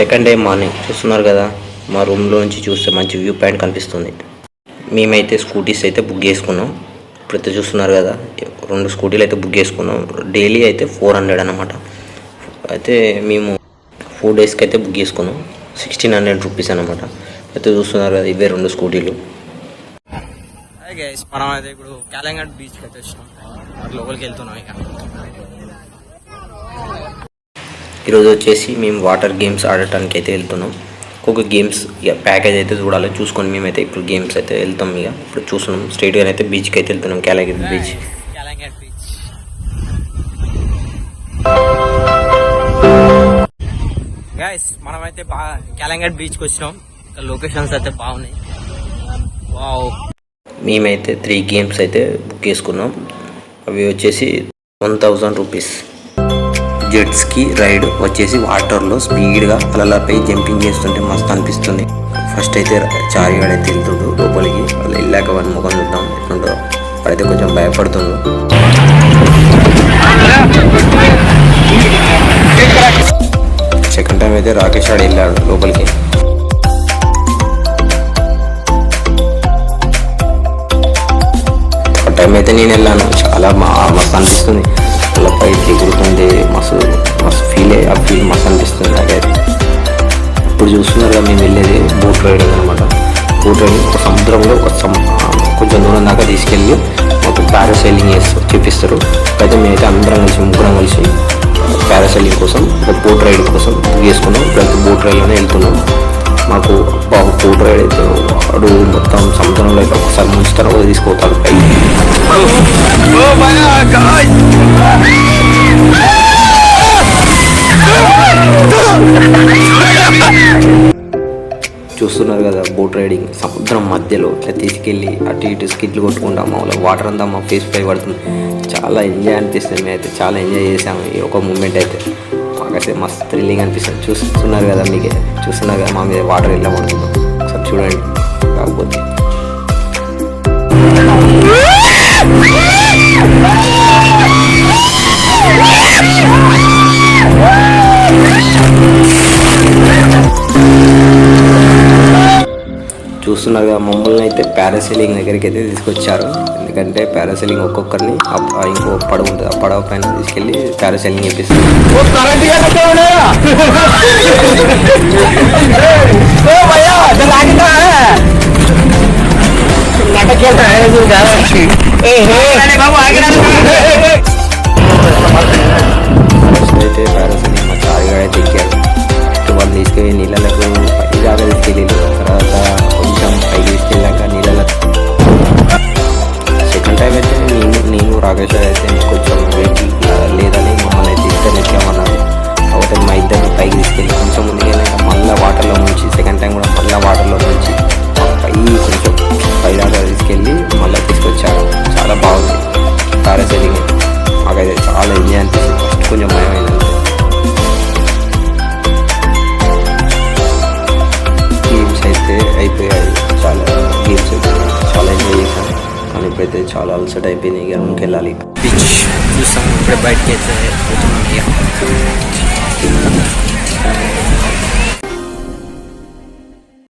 Second day morning చూస్తున్నారు కదా? మా రూమ్లో నుంచి చూస్తే మంచి వ్యూ పాయింట్ కనిపిస్తుంది. మేమైతే స్కూటీస్ అయితే బుక్ చేసుకున్నాం. ఇప్పుడైతే చూస్తున్నారు కదా? రెండు స్కూటీలు అయితే బుక్ చేసుకున్నాం. డైలీ అయితే ఫోర్ హండ్రెడ్ అనమాట అయితే మేము ఫోర్ డేస్కి అయితే బుక్ చేసుకున్నాం. సిక్స్టీన్ హండ్రెడ్ రూపీస్ అనమాట అయితే చూస్తున్నారు కదా ఇవే రెండు స్కూటీలు మనం అయితే ఇప్పుడు కాలంగట్ బీచ్కి అయితే వచ్చినాం. లోపలికి వెళ్తున్నాం ఇక. ఈరోజు వచ్చేసి మేము వాటర్ గేమ్స్ ఆడటానికి అయితే వెళ్తున్నాం. ఒక్కొక్క గేమ్స్ ఇక ప్యాకేజ్ అయితే చూడాలి. చూసుకొని మేమైతే ఇప్పుడు గేమ్స్ అయితే వెళ్తాం ఇక. ఇప్పుడు చూస్తున్నాం. స్ట్రైట్గా అయితే బీచ్కి అయితే వెళ్తున్నాం. క్యాలగిరి బీచ్. గైస్ మనమైతే బాగా కాలంగట్ బీచ్కి వచ్చినాం. లొకేషన్స్ అయితే బాగున్నాయి. మేమైతే త్రీ గేమ్స్ అయితే బుక్ చేసుకున్నాం. అవి వచ్చేసి one thousand rupees. Jet ski ride వచ్చేసి వాటర్లో స్పీడ్గా అలలపై జంపింగ్ చేస్తుంటే మస్తు అనిపిస్తుంది. ఫస్ట్ అయితే చారిగాడు అయితే వెళ్తుండు లోపలికి. వాళ్ళు వెళ్ళాక వాడి ముఖం చూద్దాం ఎట్లుంటో అయితే కొంచెం భయపడుతుండు. సెకండ్ టైం అయితే రాకేష్ ఆడు వెళ్ళాడు లోపలికి. ఒక టైం అయితే నేను వెళ్ళాను. చాలా మస్తు అనిపిస్తుంది. అలా పైకి ఎగురుతుంది మస్తు మస్తు ఫీల్ ఆ ఫీల్ మస్తు అనిపిస్తుంది నాకైతే. ఇప్పుడు చూస్తున్నారుగా మేము వెళ్ళేది బోట్ రైడింగ్ అనమాట బోట్ రైడింగ్ ఒక సముద్రంలో ఒక కొంచెం దూరం దాకా తీసుకెళ్ళి ఒక పారాసైలింగ్ చేస్తారు చూపిస్తారు. అయితే మేమైతే అందరం కలిసి ముగ్గురం కలిసి పారాసైలింగ్ కోసం ఒక బోట్ రైడ్ కోసం బుక్ చేసుకున్నాం ఇప్పుడైతే బోట్ రైడ్లోనే వెళ్తున్నాం. మాకు బాబు బోట్ రైడ్ అయితే అడుగు మొత్తం సముద్రంలో అయితే ఒకసారి ముంచుతారు Oh my God! చూస్తున్నారు కదా బోట్ రైడింగ్ సముద్రం మధ్యలో ఇట్లా తీసుకెళ్ళి అటు ఇటు స్కిట్లు కొట్టుకుంటాం మామూలు వాటర్ అంతా మా ఫేస్ పై పడుతుంది. చాలా ఎంజాయ్ అనిపిస్తుంది మేమైతే చాలా ఎంజాయ్ చేసాము ఈ ఒక మూమెంట్ అయితే. మాకైతే మస్తు థ్రిల్లింగ్ అనిపిస్తుంది. చూస్తున్నారు కదా మీకే చూస్తున్నారు కదా మా మీద వాటర్ ఎలా ఒకసారి చూడండి. కాకపోతే చూస్తున్నారు కదా మమ్మల్ని అయితే పారాసైలింగ్ దగ్గరికి అయితే తీసుకొచ్చారు ఎందుకంటే పారాసైలింగ్ ఒక్కొక్కరిని ఇంకో పడవ ఉంటుంది ఆ పడవ పైన తీసుకెళ్ళి పారాసైలింగ్ చేపిస్తారు కానీ ఇప్పుడైతే చాలా అలసట అయిపోయింది. ఇక రూమ్కి వెళ్ళాలి. బీచ్ చూస్తాం ఇప్పుడు బయటకి అయితే